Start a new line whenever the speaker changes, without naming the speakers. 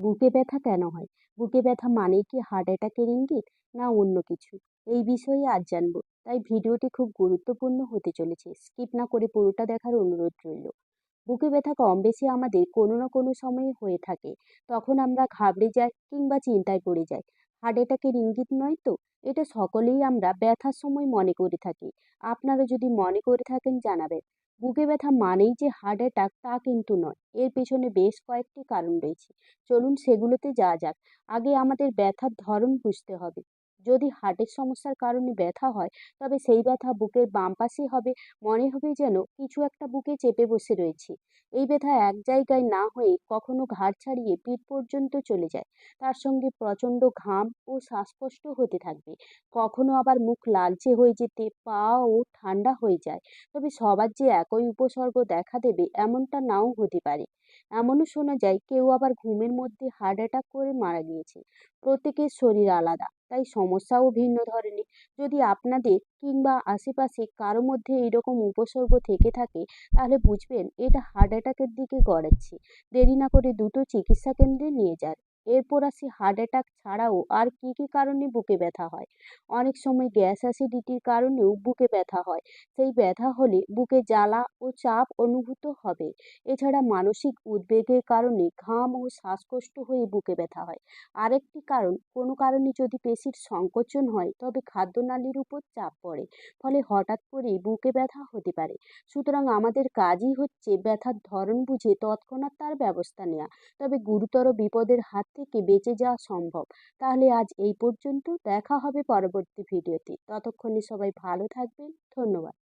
বুকে ব্যথা কেন হয়? বুকে ব্যথা মানে কি হার্ট অ্যাটাকের ইঙ্গিত, না অন্য কিছু? এই বিষয়ে আজ জানব। তাই ভিডিওটি খুব গুরুত্বপূর্ণ হতে চলেছে। স্কিপ না করে পুরোটা দেখার অনুরোধ রইল। বুকে ব্যথা কম বেশি আমাদের কোনো না কোনো সময়ে হয়ে থাকে। তখন আমরা ঘাবড়ে যাই কিংবা চিন্তায় পড়ে যাই। হার্ট অ্যাটাকের ইঙ্গিত নয় তো? এটা সকলেই আমরা ব্যথার সময় মনে করে থাকি। আপনারা যদি মনে করে থাকেন, জানাবেন। বুকে ব্যথা মানেই যে হার্ট অ্যাটাক তা কিন্তু নয়। এর পেছনে বেশ কয়েকটি কারণ রয়েছে। চলুন সেগুলোতে যাওয়া যাক। আগে আমাদের ব্যথার ধরন বুঝতে হবে। যদি হার্টের সমস্যার কারণে ব্যথা হয়, তবে সেই ব্যথা বুকের বাম পাশে হবে। মনে হবে যেন কিছু একটা বুকে চেপে বসে রয়েছে। এই ব্যথা এক জায়গায় না হয়ে কখনো ঘাড় ছাড়িয়ে পিঠ পর্যন্ত চলে যায়। তার সঙ্গে প্রচণ্ড ঘাম ও শ্বাসকষ্ট হতে থাকবে। কখনো আবার মুখ লালচে হয়ে যেতে, পা ও ঠান্ডা হয়ে যায়। তবে সবার যে একই উপসর্গ দেখা দেবে এমনটা নাও হতে পারে। এমনও শোনা যায় কেউ আবার ঘুমের মধ্যে হার্ট অ্যাটাক করে মারা গিয়েছে। প্রত্যেকের শরীর আলাদা। তাই সমস্যাও ভিন্ন ধরনের। যদি আপনাদের কিংবা আশেপাশে কারও মধ্যে এইরকম উপসর্গ থেকে থাকে, তাহলে বুঝবেন এটা হার্ট অ্যাটাকের দিকে গড়াচ্ছে। দেরি না করে দ্রুত চিকিৎসা কেন্দ্রে নিয়ে যান। এরপর আসি হার্ট অ্যাটাক ছাড়াও আর কি কি কারণে বুকে ব্যথা হয়? অনেক সময় গ্যাস অ্যাসিডিটির কারণেও বুকে ব্যথা হয়। সেই ব্যথা হলে বুকে জ্বালা ও চাপ অনুভূত হবে। এছাড়া মানসিক উদ্বেগের কারণে ঘাম ও শ্বাসকষ্ট হয়ে বুকে ব্যথা হয়। আরেকটি কারণ, কোনো কারণে যদি পেশির সংকোচন হয়, তবে খাদ্যনালীর উপর চাপ পড়ে, ফলে হঠাৎ করেই বুকে ব্যথা হতে পারে। সুতরাং আমাদের কাজই হচ্ছে ব্যথার ধরন বুঝে তৎক্ষণাৎ তার ব্যবস্থা নেওয়া। তবে গুরুতর বিপদের হাত থেকে বেঁচে যাওয়া সম্ভব। তাহলে আজ এই পর্যন্ত। দেখা হবে পরবর্তী ভিডিওতে। ততক্ষণে সবাই ভালো থাকবেন। ধন্যবাদ।